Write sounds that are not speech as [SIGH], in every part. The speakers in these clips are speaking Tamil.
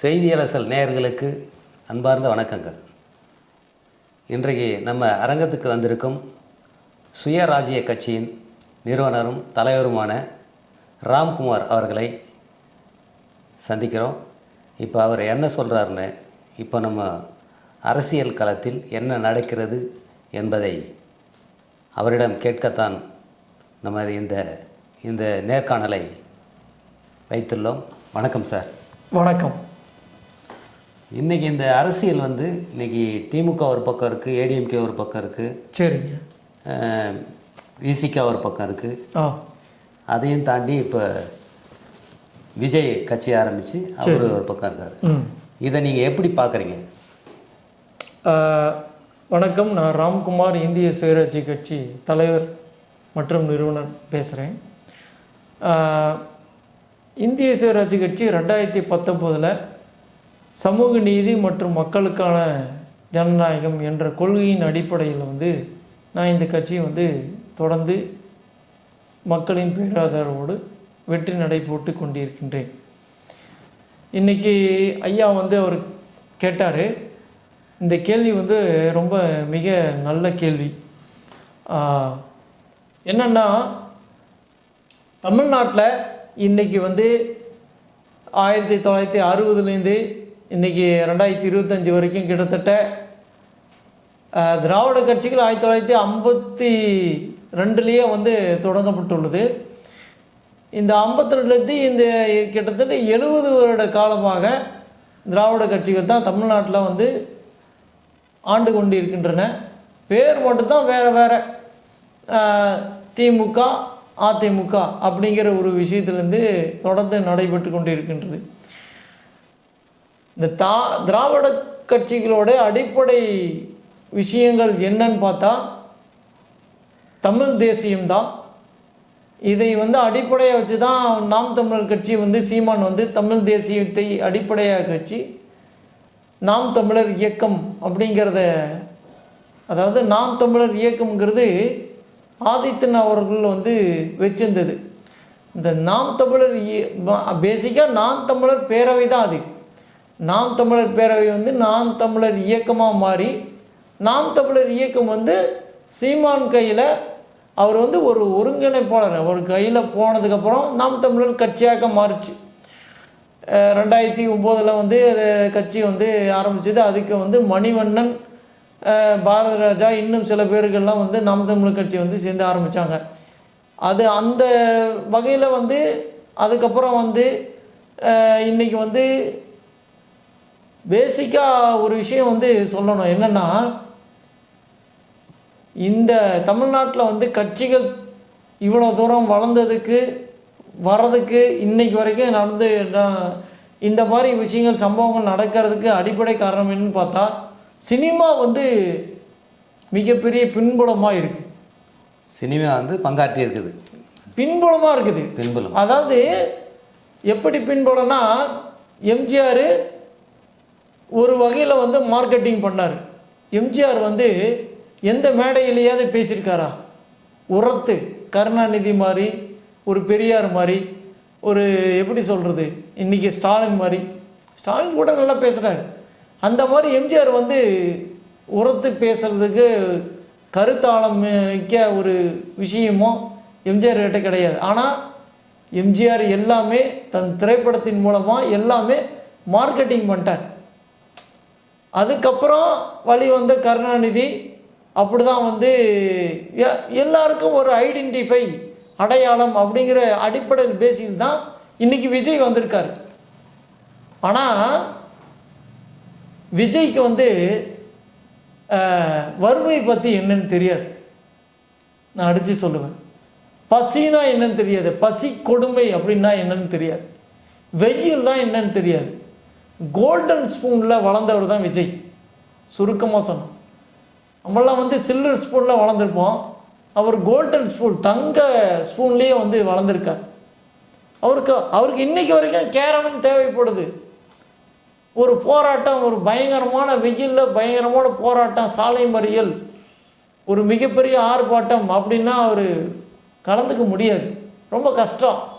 செய்தியரசல் நேயர்களுக்கு அன்பார்ந்த வணக்கங்கள். இன்றைக்கு நம்ம அரங்கத்துக்கு வந்திருக்கும் சுயராஜ்ய கட்சியின் நிறுவனரும் தலைவருமான ராம்குமார் அவர்களை சந்திக்கிறோம். இப்போ அவர் என்ன சொல்கிறாருன்னு இப்போ நம்ம அரசியல் களத்தில் என்ன நடக்கிறது என்பதை அவரிடம் கேட்கத்தான் நம்ம இந்த இந்த நேர்காணலை வைத்துள்ளோம். வணக்கம் சார். வணக்கம். இன்னைக்கு இந்த அரசியல் வந்து இன்னைக்கு திமுக ஒரு பக்கம் இருக்குது ஏடிஎம்கே ஒரு பக்கம் இருக்குது சரிங்க. விசிகா ஒரு பக்கம் இருக்குது அதையும் தாண்டி இப்போ விஜய் கட்சி ஆரம்பித்து அவர் ஒரு பக்கம் இருக்கார். இதை நீங்கள் எப்படி பார்க்குறீங்க வணக்கம். நான் ராம்குமார் இந்திய சுயராட்சி கட்சி தலைவர் மற்றும் நிறுவனர் பேசுகிறேன் இந்திய சுயராட்சி கட்சி ரெண்டாயிரத்தி பத்தொம்போதில் சமூக நீதி மற்றும் மக்களுக்கான ஜனநாயகம் என்ற கொள்கையின் அடிப்படையில் வந்து நான் இந்த கட்சியை வந்து தொடர்ந்து மக்களின் பேராதரவோடு வெற்றி நடை போட்டு கொண்டிருக்கின்றேன். இன்றைக்கி ஐயா வந்து அவர் கேட்டார். இந்த கேள்வி வந்து ரொம்ப மிக நல்ல கேள்வி. என்னென்னா தமிழ்நாட்டில் இன்னைக்கு வந்து ஆயிரத்தி தொள்ளாயிரத்தி அறுபதுலேருந்து இன்றைக்கி ரெண்டாயிரத்தி இருபத்தஞ்சி வரைக்கும் கிட்டத்தட்ட திராவிட கட்சிகள் ஆயிரத்தி தொள்ளாயிரத்தி ஐம்பத்தி ரெண்டுலேயே வந்து தொடங்கப்பட்டுள்ளது. இந்த ஐம்பத்தி ரெண்டுலேருந்து இந்த கிட்டத்தட்ட எழுபது வருட காலமாக திராவிட கட்சிகள் தான் தமிழ்நாட்டில் வந்து ஆண்டு கொண்டு இருக்கின்றன பேர் மட்டும்தான் வேறு வேறு. திமுக அதிமுக அப்படிங்கிற ஒரு விஷயத்துலேருந்து தொடர்ந்து நடைபெற்று கொண்டு இருக்கின்றது இந்த தா திராவிட கட்சிகளோட அடிப்படை விஷயங்கள் என்னன்னு பார்த்தா தமிழ் தேசியம்தான். இதை வந்து அடிப்படையாக வச்சு தான் நாம் தமிழர் கட்சி வந்து சீமான் வந்து தமிழ் தேசியத்தை அடிப்படையாக வச்சு நாம் தமிழர் இயக்கம் அப்படிங்கிறத அதாவது நாம் தமிழர் இயக்கம்ங்கிறது ஆதித்தன் அவர்கள் வந்து வச்சிருந்தது. இந்த நாம் தமிழர் பேசிக்காக நாம் தமிழர் பேரவை தான் அது. நாம் தமிழர் பேரவை வந்து நாம் தமிழர் இயக்கமாக மாறி நாம் தமிழர் இயக்கம் வந்து சீமான் கையில் அவர் வந்து ஒரு ஒருங்கிணைப்பாளர். அவர் கையில் போனதுக்கப்புறம் நாம் தமிழர் கட்சியாக மாறுச்சு. ரெண்டாயிரத்தி ஒம்போதில் வந்து கட்சி வந்து ஆரம்பிச்சது. அதுக்கு வந்து மணிவண்ணன் பாரத ராஜா இன்னும் சில பேர்கள்லாம் வந்து நாம் தமிழர் கட்சி வந்து சேர்ந்து ஆரம்பித்தாங்க அது அந்த வகையில் வந்து அதுக்கப்புறம் வந்து இன்றைக்கி இன்னைக்கு வந்து பேசிக்காக ஒரு விஷயம் வந்து சொல்லணும். என்னென்னா இந்த தமிழ்நாட்டில் வந்து கட்சிகள் இவ்வளோ தூரம் வளர்ந்ததுக்கு வர்றதுக்கு இன்னைக்கு வரைக்கும் நடந்து இந்த மாதிரி விஷயங்கள் சம்பவங்கள் நடக்கிறதுக்கு அடிப்படை காரணம் என்னன்னு பார்த்தா சினிமா வந்து மிகப்பெரிய பின்புலமாக இருக்குது சினிமா வந்து பங்காற்றி இருக்குது. பின்புலமாக இருக்குது. பின்புலம். அதாவது எப்படி பின்புலம்னா எம்ஜிஆர் ஒரு வகையில் வந்து மார்க்கெட்டிங் பண்ணார். எம்ஜிஆர் வந்து எந்த மேடையிலேயாவது பேசியிருக்காரா? உரத்து கருணாநிதி மாதிரி ஒரு பெரியார் மாதிரி ஒரு எப்படி சொல்கிறது இன்றைக்கி ஸ்டாலின் மாதிரி. ஸ்டாலின் கூட நல்லா பேசுகிறாரு அந்த மாதிரி எம்ஜிஆர் வந்து உரத்து பேசுகிறதுக்கு கருத்தாளம் மிக்க ஒரு விஷயமும் எம்ஜிஆர் கிட்ட கிடையாது. ஆனால் எம்ஜிஆர் எல்லாமே தன் திரைப்படத்தின் மூலமாக எல்லாமே மார்க்கெட்டிங் பண்ணிட்டார். அதுக்கப்புறம் வழி வந்த கருணாநிதி அப்படிதான் வந்து எ- எல்லாருக்கும் ஒரு ஐடென்டிஃபை அடையாளம் அப்படிங்கிற அடிப்படையில் பேசியில் தான் இன்னைக்கு விஜய் வந்திருக்காரு. ஆனால் விஜய்க்கு வந்து வறுமை பற்றி என்னன்னு தெரியாது. நான் அடித்து சொல்லுவேன். பசினா என்னன்னு தெரியாது. பசி கொடுமை அப்படின்னா என்னன்னு தெரியாது. வெயில்னா என்னன்னு தெரியாது. கோல்டன் ஸ்பூனில் வளர்ந்தவர் தான் விஜய். சுருக்கமாக சொன்னோம் நம்மளாம் வந்து சில்வர் ஸ்பூனில் வளர்ந்துருப்போம். அவர் கோல்டன் ஸ்பூன் தங்க ஸ்பூன்லேயே வந்து வளர்ந்துருக்கார். அவருக்கு அவருக்கு இன்றைக்கி வரைக்கும் கேரவன் தேவைப்படுது. ஒரு போராட்டம் ஒரு பயங்கரமான வெயிலில் பயங்கரமான போராட்டம் சாலை மறியல் ஒரு மிகப்பெரிய ஆர்ப்பாட்டம் அப்படின்னா அவர் கலந்துக்க முடியாது. ரொம்ப கஷ்டம்.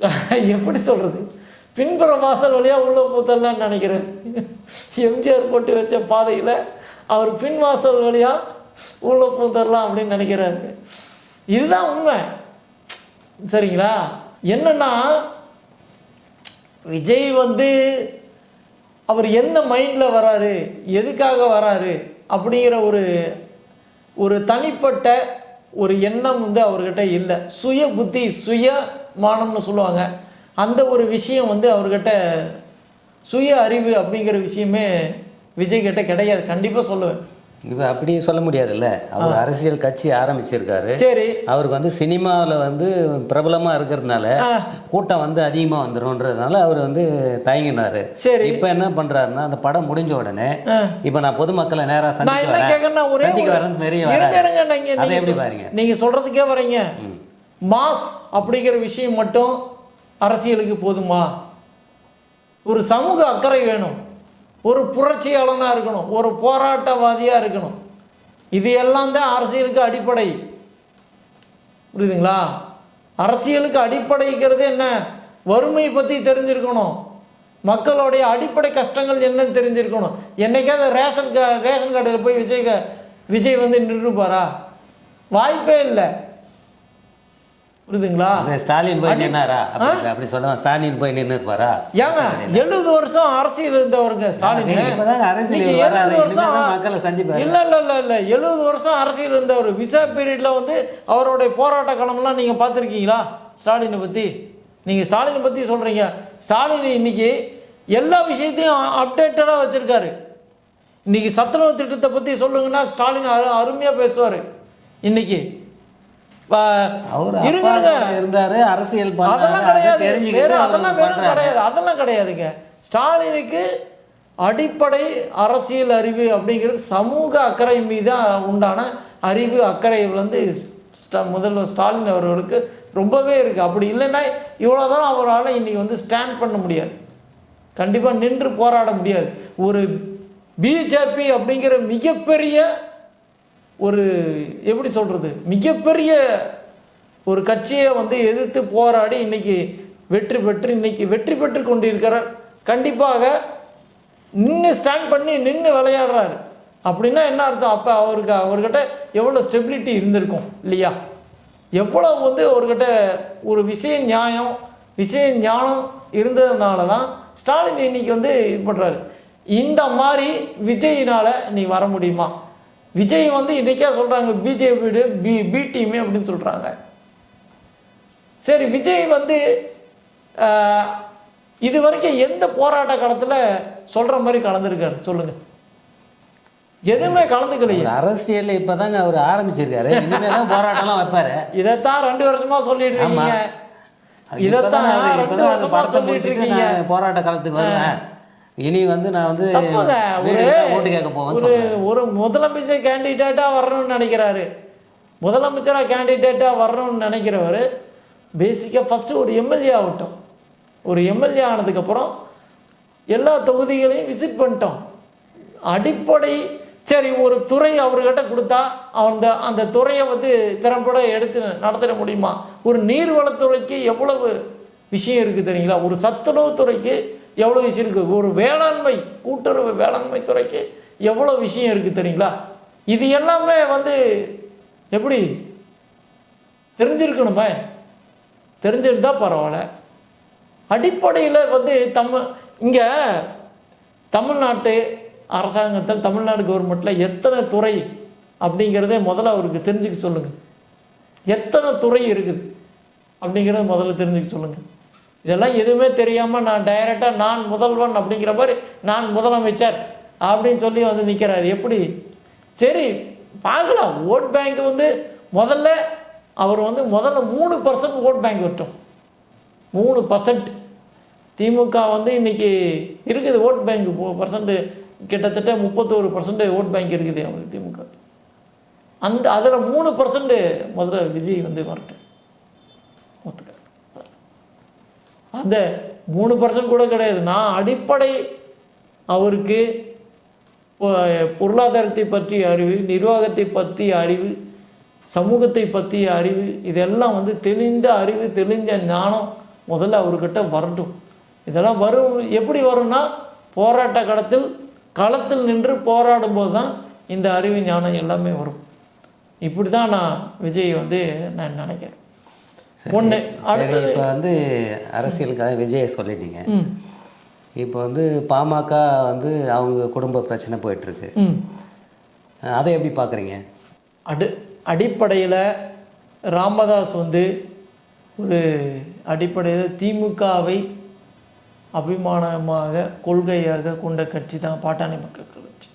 [LAUGHS] எப்படி சொல்கிறது பின்புற வாசல் வழியாக உள்ள பூத்தரலாம்னு நினைக்கிறேன். எம்ஜிஆர் போட்டு வச்ச பாதையில் அவர் பின் வாசல் வழியாக உள்ளே பூத்தரலாம் அப்படின்னு நினைக்கிறாரு. இதுதான் உண்மை. சரிங்களா? என்னன்னா விஜய் வந்து அவர் எந்த மைண்டில் வராரு எதுக்காக வராரு அப்படிங்கிற ஒரு ஒரு தனிப்பட்ட ஒரு எண்ணம் வந்து அவர்கிட்ட இல்லை. சுய புத்தி சுய மானம்னு சொல்லுவாங்க. அந்த ஒரு விஷயம் வந்து அவர்கிட்ட சுய அறிவு அப்படிங்கிற விஷயமே விஜய் கிட்ட கிடையாது. கண்டிப்பாக சொல்லுவேன். இப்போ அப்படி சொல்ல முடியாதுல்ல? அவர் அரசியல் கட்சி ஆரம்பிச்சிருக்காரு. சரி. அவருக்கு வந்து சினிமாவில் வந்து பிரபலமாக இருக்கிறதுனால கூட்டம் வந்து அதிகமாக வந்துடும்ன்றதுனால அவர் வந்து தயங்கினாரு. சரி. இப்போ என்ன பண்ணுறாருன்னா அந்த படம் முடிஞ்ச உடனே. இப்போ நான் பொதுமக்களை நேராக நான் சந்திக்க வரேன். சந்திக்க வரேன்னு நீங்க அதை எப்படி பாருங்க? நீங்க சொல்றதுக்கே வரீங்க. மாஸ் அப்படிங்கிற விஷயம் மட்டும் அரசியலுக்கு போதுமா? ஒரு சமூக அக்கறை வேணும். ஒரு புரட்சியாளனாக இருக்கணும். ஒரு போராட்டவாதியாக இருக்கணும். இது எல்லாம் தான் அரசியலுக்கு அடிப்படை. புரியுதுங்களா? அரசியலுக்கு அடிப்படைங்கிறது என்ன? வறுமை பற்றி தெரிஞ்சிருக்கணும். மக்களுடைய அடிப்படை கஷ்டங்கள் என்னன்னு தெரிஞ்சிருக்கணும். என்னைக்காவது ரேஷன் கா ரேஷன் கார்டில் போய் விஜய் க- விஜய் வந்து நின்றுப்பாரா? வாய்ப்பே இல்லை. புரியுதுங்களா? ஸ்டாலின் போய் நின்னாரா? அப்படி அப்படி சொல்ல ஸ்டாலின் போய் நின்றுப்பாரா ஏங்க எழுபது வருஷம் அரசியல் இருந்தவருங்க ஸ்டாலின். அரசியல் வராது. 70 வருஷம் இனிமேதான் மக்களை சந்திப்பாரு. இல்ல இல்ல இல்ல இல்ல. எழுபது வருஷம் அரசியல் இருந்தவர். விசா பீரியட்ல வந்து அவருடைய போராட்ட களம்லாம் நீங்க பார்த்துருக்கீங்களா? ஸ்டாலினை பத்தி. நீங்க ஸ்டாலினை பத்தி சொல்றீங்க. ஸ்டாலின் இன்னைக்கு எல்லா விஷயத்தையும் அப்டேட்டடா வச்சிருக்காரு. இன்னைக்கு சத்துணவு திட்டத்தை பத்தி சொல்லுங்கன்னா ஸ்டாலின் அரு அருமையா பேசுவாரு. இன்னைக்கு இருந்தாரு அரசியல் அதெல்லாம் கிடையாது. அதெல்லாம். கிடையாது. அதெல்லாம் கிடையாதுங்க. ஸ்டாலினுக்கு அடிப்படை அரசியல் அறிவு அப்படிங்கிறது சமூக அக்கறை மீது உண்டான அறிவு அக்கறை வந்து முதல்வர் ஸ்டாலின் அவர்களுக்கு ரொம்பவே இருக்கு. அப்படி இல்லைன்னா இவ்வளோதான் அவரால் இன்னைக்கு வந்து ஸ்டாண்ட் பண்ண முடியாது. கண்டிப்பாக நின்று போராட முடியாது. ஒரு பிஜேபி அப்படிங்கிற மிகப்பெரிய ஒரு எப்படி சொல்கிறது மிகப்பெரிய ஒரு கட்சியை வந்து எதிர்த்து போராடி இன்னைக்கு வெற்றி பெற்று இன்னைக்கு வெற்றி பெற்று கொண்டிருக்கிறார் கண்டிப்பாக நின்று ஸ்டாண்ட் பண்ணி நின்று விளையாடுறாரு. அப்படின்னா என்ன அர்த்தம்? அப்போ அவருக்கு அவர்கிட்ட எவ்வளோ ஸ்டெபிலிட்டி இருந்திருக்கும் இல்லையா? எவ்வளோ வந்து அவர்கிட்ட ஒரு விஷய நியாயம் விஷய ஞானம் இருந்ததுனால தான் ஸ்டாலின் இன்னைக்கு வந்து இது பண்ணுறாரு இந்த மாதிரி விஜயினால் இன்னைக்கு வர முடியுமா? விஜய் வந்து இன்னைக்கே சொல்கிறாங்க பிஜேபி பி பி டீமே அப்படின்னு சொல்கிறாங்க சரி விஜய் வந்து இது வரைக்கும் எந்த போராட்ட காலத்தில் சொல்கிற மாதிரி கலந்துருக்காரு? சொல்லுங்க. எதுவுமே கலந்துக்கலையே. அரசியல் இப்பதாங்க அவர் ஆரம்பிச்சிருக்காரு. இனிமேதான் போராட்டம்லாம் வைப்பாரு. இதைத்தான் ரெண்டு வருஷமா சொல்லிட்டு. இருக்கீங்க. இதைத்தான் படத்தை நான் போராட்ட காலத்துக்கு வருவேன். இனி வந்து நான் வந்து ஓட்டு கேட்க போவேன்னு ஒரு முதலமைச்சர் கேண்டிடேட்டாக வரணும்னு நினைக்கிறாரு. முதலமைச்சராக கேண்டிடேட்டாக வரணும்னு நினைக்கிறவர் பேசிக்காக ஃபஸ்ட்டு ஒரு எம்எல்ஏ ஆகட்டும். ஒரு எம்எல்ஏ ஆனதுக்கப்புறம் எல்லா தொகுதிகளையும் விசிட் பண்ணிட்டோம். அடிப்படை சரி ஒரு துறை அவர்கிட்ட கொடுத்தா அந்த அந்த துறையை வந்து திறம்பட எடுத்து நடத்திட முடியுமா? ஒரு நீர்வளத்துறைக்கு எவ்வளவு விஷயம் இருக்குது தெரியுங்களா? ஒரு சத்துணவுத்துறைக்கு எவ்வளோ விஷயம் இருக்குது ஒரு வேளாண்மை கூட்டுறவு வேளாண்மை துறைக்கு எவ்வளோ விஷயம் இருக்குது தெரியுங்களா? இது எல்லாமே வந்து எப்படி? தெரிஞ்சிருக்கணுமே. தெரிஞ்சிருந்தா பரவாயில்ல. அடிப்படையில் வந்து தமிழ் இங்கே தமிழ்நாட்டு அரசாங்கத்தில் தமிழ்நாடு கவர்மெண்ட்டில் எத்தனை துறை அப்படிங்கிறதே முதல்ல அவருக்கு தெரிஞ்சுக்க சொல்லுங்கள் எத்தனை துறை இருக்குது அப்படிங்கிறத முதல்ல தெரிஞ்சுக்க சொல்லுங்கள் இதெல்லாம் எதுவுமே தெரியாமல் நான் டைரெக்டாக நான் முதல்வன் அப்படிங்கிற மாதிரி நான் முதலமைச்சர் அப்படின்னு சொல்லி வந்து நிற்கிறாரு எப்படி? சரி பார்க்கலாம். ஓட் பேங்க் வந்து முதல்ல அவர் வந்து முதல்ல மூணு பர்சன்ட் ஓட் பேங்க் வரட்டும் மூணு பர்சன்ட் திமுக வந்து இன்றைக்கி இருக்குது ஓட் பேங்க் பர்சன்ட் கிட்டத்தட்ட முப்பத்தோரு பர்சன்ட் ஓட் பேங்க் இருக்குது அவங்களுக்கு திமுக. அந்த அதில் மூணு பர்சன்ட் முதல்ல விஜய் வந்து வரட்டும். அந்த மூணு பர்சன்ட் கூட கிடையாது. நான் அடிப்படை அவருக்கு பொருளாதாரத்தை பற்றிய அறிவு நிர்வாகத்தை பற்றிய அறிவு சமூகத்தை பற்றிய அறிவு இதெல்லாம் வந்து தெளிந்த அறிவு தெளிந்த ஞானம் முதல்ல அவர்கிட்ட வரட்டும். இதெல்லாம் வரும். எப்படி வரும்னா போராட்ட களத்தில் களத்தில் நின்று போராடும்போது தான் இந்த அறிவு ஞானம் எல்லாமே வரும். இப்படி தான் நான் விஜய் வந்து நான் நினைக்கிறேன். ஒன்று சரி இப்போ வந்து அரசியலுக்காக விஜயை சொல்லிட்டீங்க. இப்போ வந்து பாமக வந்து அவங்க குடும்ப பிரச்சனை போயிட்டுருக்கு. அதை எப்படி பார்க்குறீங்க அடு அடிப்படையில் ராமதாஸ் வந்து ஒரு அடிப்படையில் திமுகவை அபிமானமாக கொள்கையாக கொண்ட கட்சி தான் பாட்டாளி மக்கள் கட்சி.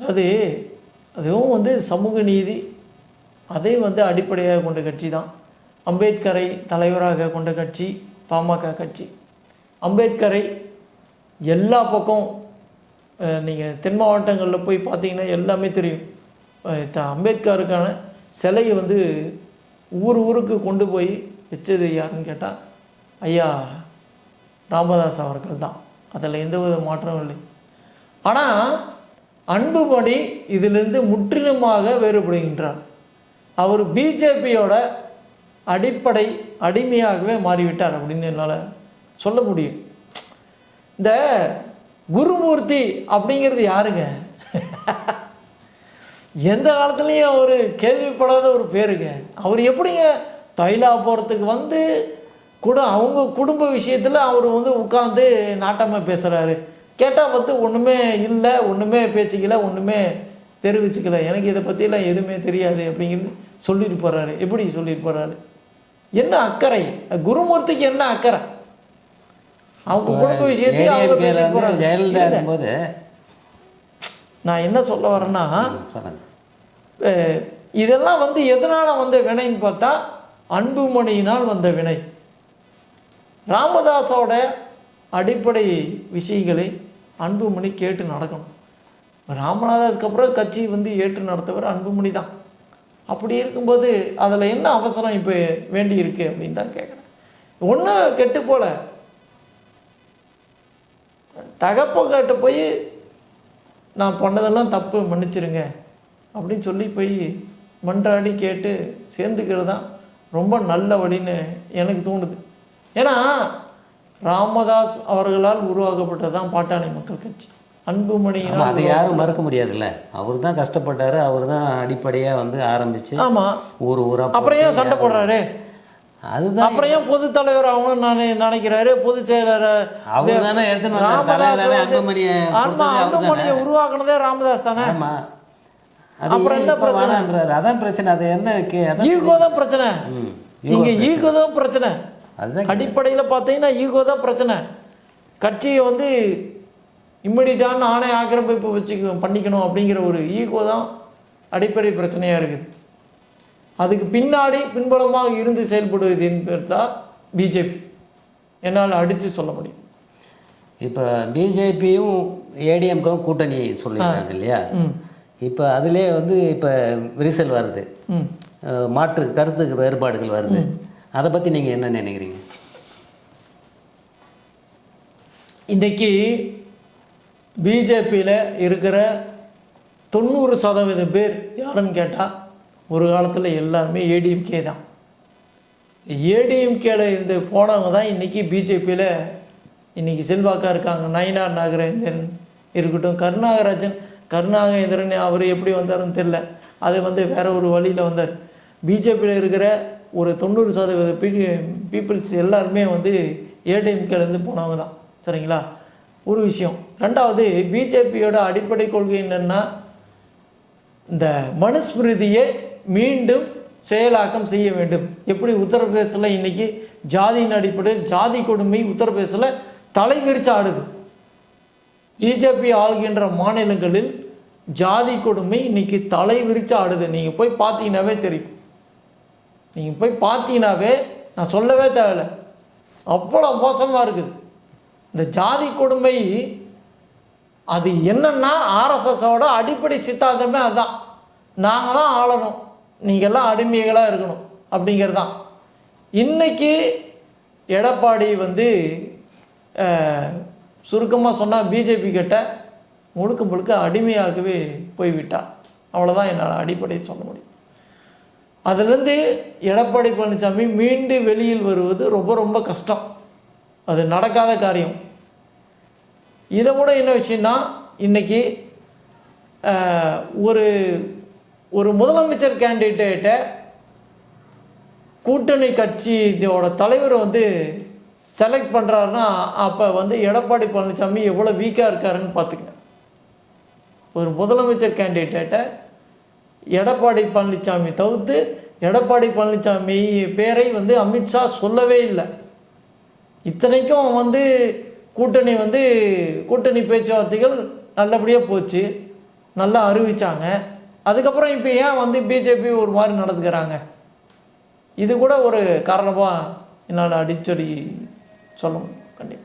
அது அதுவும் வந்து சமூக நீதி அதை வந்து அடிப்படையாக கொண்ட கட்சி தான். அம்பேத்கரை தலைவராக கொண்ட கட்சி பாமக கட்சி. அம்பேத்கரை எல்லா பக்கம் நீங்கள் தென் மாவட்டங்களில் போய் பார்த்தீங்கன்னா எல்லாமே தெரியும். த- அம்பேத்கருக்கான சிலையை வந்து ஊர் ஊருக்கு கொண்டு போய் வச்சது யாருன்னு கேட்டால் ஐயா ராமதாஸ் அவர்கள் தான். அதில் எந்தவித மாற்றமும் இல்லை. ஆனால் அன்புமணி இதிலிருந்து முற்றிலுமாக வேறுபடுகின்றார். அவர் பிஜேபியோட அடிப்படை அடிமையாகவே மாறிவிட்டார் அப்படின்னு என்னால் சொல்ல முடியும். இந்த குருமூர்த்தி அப்படிங்கிறது யாருங்க? எந்த காலத்துலேயும் அவர் கேள்விப்படாத ஒரு பேருங்க. அவர் எப்படிங்க தைலாபுரத்துக்கு வந்து கூட அவங்க குடும்ப விஷயத்தில் அவர் வந்து உட்காந்து நாட்டமாக பேசுகிறாரு கேட்டால் வந்து ஒன்றுமே இல்லை ஒன்றுமே பேசிக்கல ஒன்றுமே தெரிவிச்சுக்கல. எனக்கு இதை பற்றிலாம் எதுவுமே தெரியாது அப்படிங்கிறது சொல்லிட்டு போகிறாரு எப்படி சொல்லிட்டு போகிறாரு என்ன அக்கறை? குருமூர்த்திக்கு என்ன அக்கறை? அவங்க குடும்ப விஷயத்தையும் அவங்க பேசிட்டு போகிறாங்க ஜெயலலிதா இருக்கும்போது நான் என்ன சொல்ல வரேன்னா இதெல்லாம் வந்து எதனால் வந்த வினைன்னு பார்த்தா அன்புமணியினால் வந்த வினை. ராமதாஸோட அடிப்படை விஷயங்களை அன்புமணி கேட்டு நடக்கணும். ராமநாதாஸ்க்கு அப்புறம் கட்சி வந்து ஏற்று நடத்தவர் அன்புமணி தான் அப்படி இருக்கும்போது அதில் என்ன அவசரம் இப்போ வேண்டி இருக்கு அப்படின்னு தான் கேட்குறேன் ஒன்றும் கெட்டு போல. தகப்பங்கிட்ட போய் நான் பண்ணதெல்லாம் தப்பு மன்னிச்சிருங்க. அப்படின்னு சொல்லி போய் மன்றாடி கேட்டு சேர்ந்துக்கிறது தான் ரொம்ப நல்ல வழின்னு எனக்கு தோணுது. ஏன்னா ராமதாஸ் அவர்களால் உருவாக்கப்பட்டது தான் பாட்டாளி மக்கள் கட்சி. ஆமா அன்புமணியினால் அதை யாரும் மறுக்க முடியாதுல்ல. அவர் தான் கஷ்டப்பட்டாரு அவர் தான் அடிப்படையாக வந்து ஆரம்பிச்சு ஆமாம் ஊர் ஊரா அப்புறம் ஏன் சண்டை போடுறாரு? அதுதான் அப்புறம் ஏன் பொது தலைவர் ஆகணும்னு நான் நினைக்கிறாரு? பொதுச் செயலர் அவர் தானே எடுத்துன்னு. ராமதாஸ் அன்புமணியை ஆமா உருவாக்குனதே ராமதாஸ் தானே. ஆமா. அது அப்புறம் என்ன இப்ப பிரச்சனை? வேணான்றாரு? அதான் பிரச்சனை. அது என்ன ஈகோ தான் பிரச்சனை. இங்க ஈகோ தான் பிரச்சனை. அடிப்படையில் பார்த்தீங்கன்னா ஈகோ தான் பிரச்சனை. கட்சியை வந்து இம்மிடியட்டான நானே ஆக்கிரமிப்பு வச்சுக்க பண்ணிக்கணும் அப்படிங்கிற ஒரு ஈகோ தான் அடிப்படை பிரச்சனையாக இருக்குது. அதுக்கு பின்னாடி பின்புலமாக இருந்து செயல்படுவது என்பது பிஜேபி என்னால் அடித்து சொல்ல முடியும். இப்போ பிஜேபியும் ஏடிஎம்கும் கூட்டணி சொல்லியிருக்காங்க இல்லையா? இப்போ அதிலே வந்து இப்போ விரிசல் வருது. மாற்று கருத்து வேறுபாடுகள் வருது. அதை பற்றி நீங்கள் என்ன நினைக்கிறீங்க? இன்றைக்கி பிஜேபியில் இருக்கிற தொண்ணூறு சதவீதம் பேர் யாருன்னு கேட்டால் ஒரு காலத்தில் எல்லாருமே ஏடிஎம்கே தான். ஏடிஎம்கேல இருந்து போனவங்க தான் இன்றைக்கி பிஜேபியில் இன்றைக்கி செல்வாக்காக இருக்காங்க. நயினார் நாகரேந்திரன் இருக்கட்டும் கருணாகராஜன் கருணாகேந்திரன் அவர் எப்படி வந்தாருன்னு தெரில அது வந்து வேற ஒரு வழியில் வந்தார். பிஜேபியில் இருக்கிற ஒரு தொண்ணூறு சதவீத பீ பீப்புள்ஸ் எல்லாருமே வந்து ஏடிஎம்கேலேருந்து போனவங்க தான். சரிங்களா? ஒரு விஷயம். ரெண்டாவது பிஜேபியோட அடிப்படை கொள்கை என்னென்னா இந்த மனுஸ்மிருதியை மீண்டும் செயலாக்கம் செய்ய வேண்டும். எப்படி உத்தரப்பிரதேசில் இன்னைக்கு ஜாதியின் அடிப்படையில் ஜாதி கொடுமை உத்தரப்பிரதேசில் தலைவிரிச்சு ஆடுது. பிஜேபி ஆள்கின்ற மாநிலங்களில் ஜாதி கொடுமை இன்னைக்கு தலை விரிச்சு ஆடுது. நீங்கள் போய் பார்த்தீங்கன்னாவே தெரியும். நீங்கள் போய் பார்த்தீங்கன்னாவே நான் சொல்லவே தேவையில்லை. அவ்வளோ மோசமாக இருக்குது. இந்த ஜாதி கொடுமை அது என்னன்னா ஆர்எஸ்எஸோட அடிப்படை சித்தாந்தமே அதுதான் நாங்கள் தான் ஆளணும். நீங்கள்லாம் அடிமைகளாக இருக்கணும் அப்படிங்கிறது தான் இன்னைக்கு எடப்பாடி வந்து சுருக்கமாக சொன்னால் பிஜேபி கிட்ட முழுக்க முழுக்க அடிமையாகவே போய்விட்டார். அவ்வளோதான் என்னால் அடிப்படையை சொல்ல முடியும். அதுலேருந்து எடப்பாடி பழனிசாமி மீண்டு வெளியில் வருவது ரொம்ப ரொம்ப கஷ்டம். அது நடக்காத காரியம். இதை விட என்ன விஷயம்னா இன்றைக்கி ஒரு ஒரு முதலமைச்சர் கேண்டிடேட்டை கூட்டணி கட்சியோட தலைவர் வந்து செலக்ட் பண்ணுறாருன்னா அப்போ வந்து எடப்பாடி பழனிசாமி எவ்வளோ வீக்காக இருக்காருன்னு பார்த்துக்கங்க. ஒரு முதலமைச்சர் கேண்டிடேட்டை எடப்பாடி பழனிசாமி தவிர்த்து எடப்பாடி பழனிசாமி பேரை வந்து அமித்ஷா சொல்லவே இல்லை. இத்தனைக்கும் வந்து கூட்டணி வந்து கூட்டணி பேச்சுவார்த்தைகள் நல்லபடியாக போச்சு. நல்லா அறிவிச்சாங்க. அதுக்கப்புறம் இப்போ ஏன் வந்து பிஜேபி ஒரு மாதிரி நடந்துக்கிறாங்க? இது கூட ஒரு காரணமாக என்னால் அடிச்சொடி சொல்ல முடியும். கண்டிப்பாக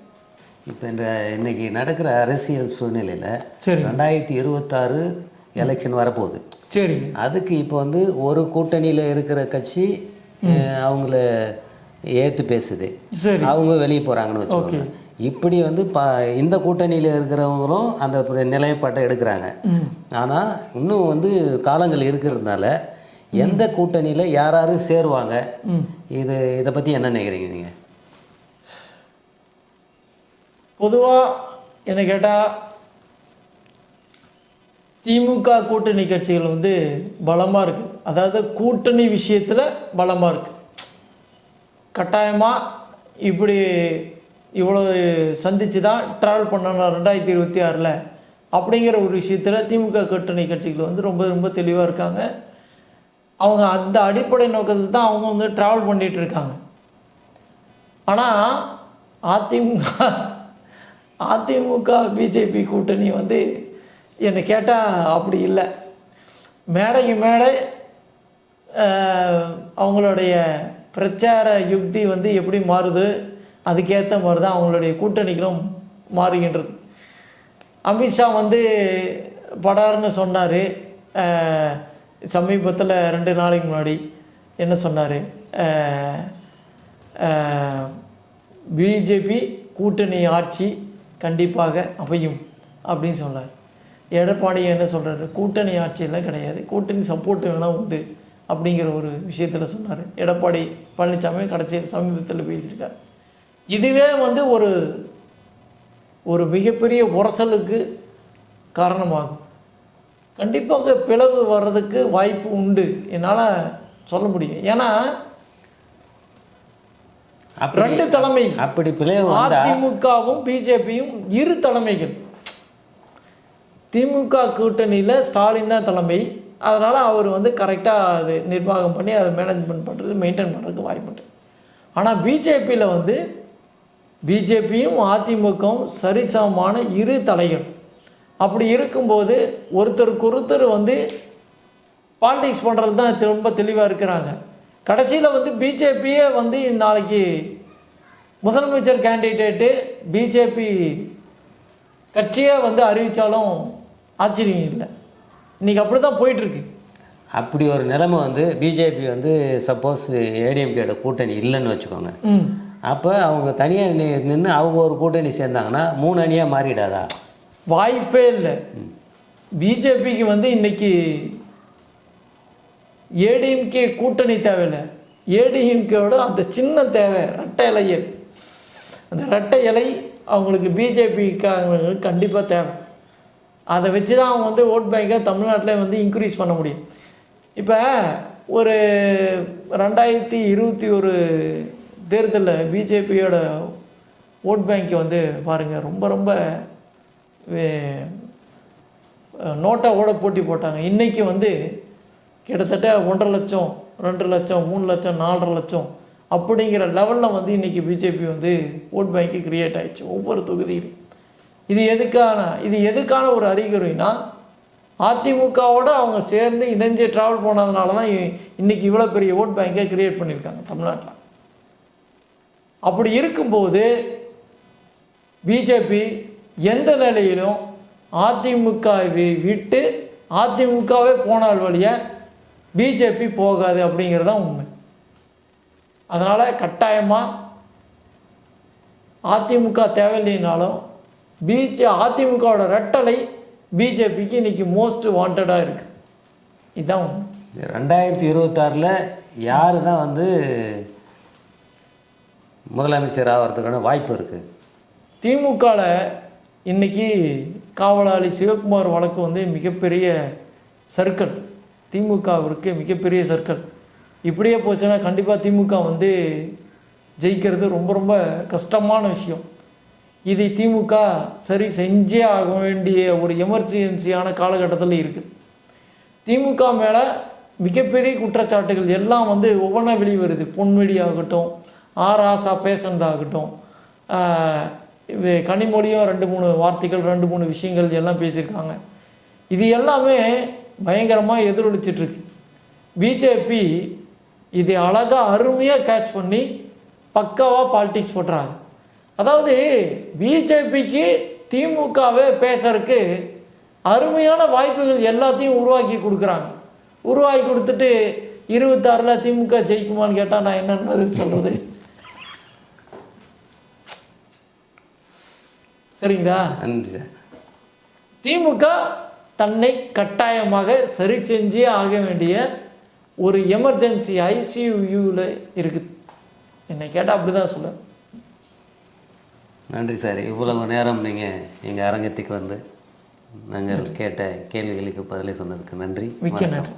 இப்போ இந்த இன்னைக்கு நடக்கிற அரசியல் சூழ்நிலையில் சரி ரெண்டாயிரத்தி இருபத்தாறு எலெக்ஷன் வரப்போகுது. சரிங்க. அதுக்கு இப்போ வந்து ஒரு கூட்டணியில் இருக்கிற கட்சி அவங்கள ஏற்று பேசுது. சரி. அவங்க வெளியே போகிறாங்கன்னு வச்சுக்கோங்க. இப்படி வந்து ப இந்த கூட்டணியில் இருக்கிறவங்களும் அந்த நிலைப்பாட்டை எடுக்கிறாங்க. ஆனால் இன்னும் வந்து காலங்கள் இருக்கிறதுனால எந்த கூட்டணியில் யார் யார் சேருவாங்க? இது இதை பற்றி என்ன நினைக்கிறீங்க நீங்கள் பொதுவாக என்ன கேட்டால் திமுக கூட்டணி கட்சிகள் வந்து பலமாக இருக்குது அதாவது கூட்டணி விஷயத்தில் பலமாக இருக்குது கட்டாயமாக இப்படி இவ்வளோ சந்தித்து தான் ட்ராவல் பண்ணணும் ரெண்டாயிரத்தி இருபத்தி ஆறில். அப்படிங்கிற ஒரு விஷயத்தில் திமுக கூட்டணி கட்சிகள் வந்து ரொம்ப ரொம்ப தெளிவாக இருக்காங்க. அவங்க அந்த அடிப்படை நோக்கத்தில் தான் அவங்க வந்து ட்ராவல் பண்ணிகிட்டு இருக்காங்க. ஆனால் அதிமுக அதிமுக பிஜேபி கூட்டணி வந்து என்னை கேட்டால் அப்படி இல்லை. மேடைக்கு மேடை அவங்களுடைய பிரச்சார யுக்தி வந்து எப்படி மாறுது? அதுக்கேற்ற மாதிரி தான் அவங்களுடைய கூட்டணிகளும் மாறுகின்றது. அமித்ஷா வந்து படார்னு சொன்னார். சமீபத்தில் ரெண்டு நாளைக்கு முன்னாடி என்ன சொன்னார்? பிஜேபி கூட்டணி ஆட்சி கண்டிப்பாக அமையும் அப்படின்னு சொன்னார். எடப்பாடி என்ன சொல்கிறாரு கூட்டணி ஆட்சியெல்லாம் கிடையாது. கூட்டணி சப்போர்ட் வேணால் உண்டு அப்படிங்கிற ஒரு விஷயத்தில் சொன்னார். எடப்பாடி பழனிசாமி கடைசியில் சமீபத்தில் பேசியிருக்காரு. இதுவே வந்து ஒரு ஒரு மிகப்பெரிய உரசலுக்கு காரணமாகும். கண்டிப்பாக பிளவு வர்றதுக்கு வாய்ப்பு உண்டு என்னால் சொல்ல முடியும். ஏன்னா ரெண்டு தலைமை அப்படி பிளவு அதிமுகவும் பிஜேபியும் இரு தலைமைகள். திமுக கூட்டணியில் ஸ்டாலின் தான் தலைமை. அதனால் அவர் வந்து கரெக்டாக அது நிர்வாகம் பண்ணி அதை மேனேஜ்மெண்ட் பண்ணுறது மெயின்டைன் பண்ணுறதுக்கு வாய்ப்பு ஆனால் பிஜேபியில் வந்து பிஜேபியும் அதிமுகவும் சரிசமமான இரு தலைகள். அப்படி இருக்கும்போது ஒருத்தருக்கு ஒருத்தர் வந்து பாலிடிக்ஸ் பண்ணுறது தான் ரொம்ப தெளிவாக இருக்கிறாங்க. கடைசியில் வந்து பிஜேபியே வந்து நாளைக்கு முதலமைச்சர் கேண்டிடேட்டு பிஜேபி கட்சியே வந்து அறிவித்தாலும் ஆச்சரியம் இல்லை. இன்றைக்கி அப்படி தான் போயிட்டுருக்கு. அப்படி ஒரு நிலைமை வந்து பிஜேபி வந்து சப்போஸ் ஏடிஎம்கேட கூட்டணி இல்லைன்னு வச்சுக்கோங்க. அப்போ அவங்க தனியாக நின்று அவங்க ஒரு கூட்டணி சேர்ந்தாங்கன்னா மூணு அணியாக மாறிடாதா? வாய்ப்பே இல்லை. பிஜேபிக்கு வந்து இன்னைக்கு ஏடிஎம்கே கூட்டணி தேவையில்லை. ஏடிஎம்கேவோட அந்த சின்ன தேவை ரெட்டை இலையல் அந்த ரெட்டை இலை அவங்களுக்கு பிஜேபிக்காரங்களுக்கு கண்டிப்பாக தேவை. அதை வச்சு தான் அவங்க வந்து ஓட் பேங்கை தமிழ்நாட்டில் வந்து இன்க்ரீஸ் பண்ண முடியும். இப்போ ஒரு ரெண்டாயிரத்தி இருபத்தி ஒரு தேர்தலில் பிஜேபியோட ஓட் பேங்க்கை வந்து பாருங்கள் ரொம்ப ரொம்ப வே- நோட்டாவோட போட்டி போட்டாங்க. இன்றைக்கி வந்து கிட்டத்தட்ட ஒன்றரை லட்சம் ரெண்டு லட்சம் மூணு லட்சம் நாலரை லட்சம் அப்படிங்கிற லெவலில் வந்து இன்றைக்கி பிஜேபி வந்து ஓட் பேங்க்கு கிரியேட் ஆகிடுச்சு ஒவ்வொரு தொகுதியிலும். இது எதுக்கான இது எதுக்கான ஒரு அறிகுறினா அதிமுகவோடு அவங்க சேர்ந்து இணைஞ்சு ட்ராவல் போனதுனால தான் இன்றைக்கி இன்னைக்கு இவ்வளோ பெரிய ஓட் பேங்கை க்ரியேட் பண்ணியிருக்காங்க தமிழ்நாட்டில். அப்படி இருக்கும்போது பிஜேபி எந்த நிலையிலும் அதிமுகவை விட்டு அதிமுகவே போனால் வழிய பிஜேபி போகாது அப்படிங்கிறது தான் உண்மை. அதனால் கட்டாயமாக அதிமுக தேவையில்லைனாலும் பிஜே அதிமுகவோட ரெட்டலை பிஜேபிக்கு இன்னைக்கு மோஸ்ட் வாண்டடாக இருக்குது இதுதான் ரெண்டாயிரத்தி இருபத்தாறில் யார் தான் வந்து முதலமைச்சர் ஆகிறதுக்கான வாய்ப்பு இருக்குது திமுகவில் இன்னைக்கு காவலாளி சிவகுமார் வழக்கு வந்து மிகப்பெரிய சர்க்கிள். திமுகவிற்கு மிகப்பெரிய சர்க்கிள். இப்படியே போச்சுன்னா கண்டிப்பாக திமுக வந்து ஜெயிக்கிறது ரொம்ப ரொம்ப கஷ்டமான விஷயம். இதை திமுக சரி செஞ்சே ஆக வேண்டிய ஒரு எமர்ஜென்சியான காலகட்டத்தில் இருக்குது திமுக மேலே மிகப்பெரிய குற்றச்சாட்டுகள் எல்லாம் வந்து ஒவ்வொன்றா வெளியே வருது பொன்வெடி ஆகட்டும் ஆர் ஆசா பேசண்ட் ஆகட்டும் இது கனிமொழியும் ரெண்டு மூணு வார்த்தைகள் ரெண்டு மூணு விஷயங்கள் எல்லாம் பேசியிருக்காங்க. இது எல்லாமே பயங்கரமாக எதிரொலிச்சிட்ருக்கு. பிஜேபி இதை அழகாக அருமையாக கேட்ச் பண்ணி பக்காவாக பாலிடிக்ஸ் போடுறாங்க. அதாவது பிஜேபிக்கு திமுகவே பேசுறதுக்கு அருமையான வாய்ப்புகள் எல்லாத்தையும் உருவாக்கி கொடுக்குறாங்க. உருவாக்கி கொடுத்துட்டு இருபத்தாறில் திமுக ஜெயிக்குமான்னு கேட்டால் நான் என்னன்னு சொல்கிறது சரிங்களா? நன்றி சார். திமுக தன்னை கட்டாயமாக சரி செஞ்சே ஆக வேண்டிய ஒரு எமர்ஜென்சி ஐசியூவில் இருக்குது என்னை கேட்டால் அப்படி தான் சொல்லுவேன். நன்றி சார். இவ்வளவு நேரம் நீங்கள் எங்கள் அரங்கத்துக்கு வந்து நாங்கள் கேட்ட கேள்விகளுக்கு பதிலை சொன்னதுக்கு நன்றி. மிக்க. நன்றி.